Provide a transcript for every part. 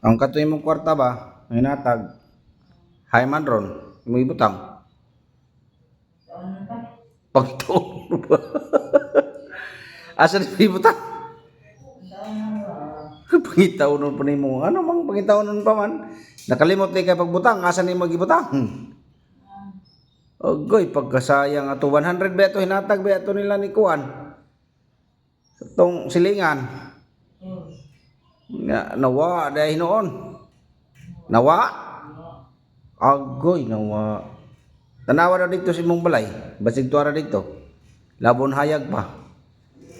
Ang katoy mong kwarta ba, hinatag, hay man ron, mo ibutang. Pagtuon ba? Asa na ibutang? Pangitaunon pa nimo. Ano mang pangitaunon pa man? Nakalimot ni kay pagbutang, asa ni magibutang? Hmm. Ogoy, pagkasayang ato 100 beto hinatag beto nila ni Kuan. Sa tong silingan. Nawa dahil noon. Nawa? Agoy, nawa. Tanawa na dito si mong balay. Basig tuwara dito. Labon hayag pa.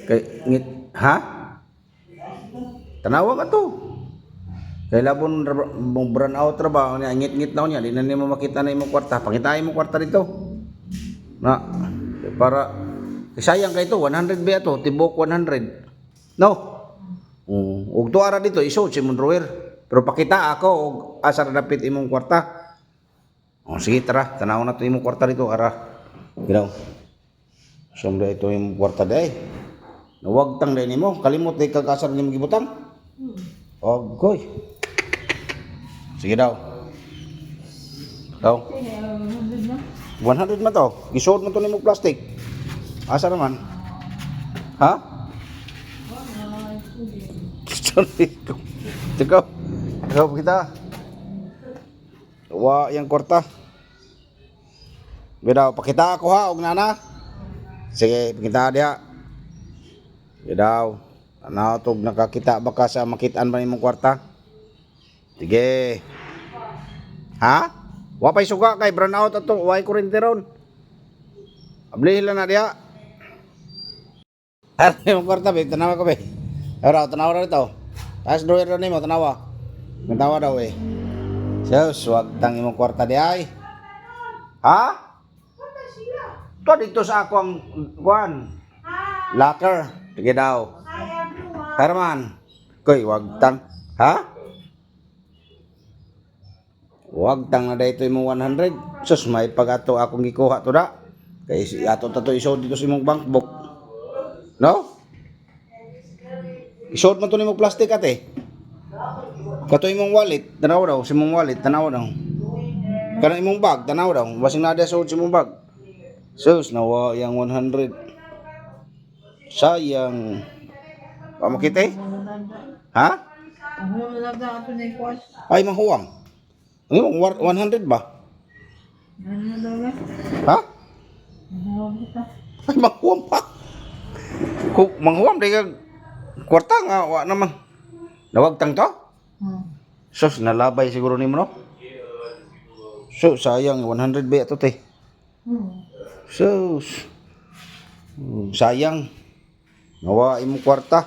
Kay ngit ha? Tanawa ka to. Kay labon mong brown out ra ba niya ngit-ngit na niya di na nimo makita na imong kwarta. Pangitain mo kwarta dito. Na para sayang kay to 100 ba to tibok 100. No. Ug tuara dito iso si mong drawer. Pero pakita ako og asa ra dapit imong kwarta. O sige tara, tanaw na to imong kwarta dito ara. Ginaw. Sumda ito yung kwarta day. Nawag tang day nimo, kalimot day kag asar nimo gibutang. Ogoy. Sige daw. Daw. 100 man to. Gisuod mo to nimo plastic. Asa naman? Ha? Tiko. Ikaw kita. Wa yang kwarta. Bidaw, pakita ako ha, og nana. Sige, pakita dia. Bidaw. Ano to nakakita baka sa makitaan ba nimong kwarta? Sige. Ha? Wa pay suga kay brown out ato, way kurente ron. Abli na dia. Ano yung kwarta, be? Tanawa ko, be. Ara, tanawa na ito. Tapos doon rin mo, tanawa. Tanawa daw, eh. Sus, wag tang imong kwarta di ay. Ha? To dito sa ako ang kuan. Locker. Sige daw. Herman. Koy, wag tang. Ha? Wag tang na dito imong 100. Sus, may pagato akong gikuha to da. Kay ato tato iso dito sa imong bank book. No? Isod mo to nimong plastic ate. Kato imong wallet, tanaw daw, si mong wallet, tanaw daw. Kana imong bag, tanaw daw. Basing nada sa si mong bag. Sus, nawa yang 100. Sayang. Pa makita eh? Ha? Ay, mahuwang. Yung war- 100 ba? Ha? Ay, mahuwang pa. Ku- Manghuwang, di ka kwarta nga, wa naman. Nawagtang to? Sus, nalabay siguro ni mo, no? So, sayang, 100 ba ito, te? Sus. Hmm, sayang. Nawa imong kwarta.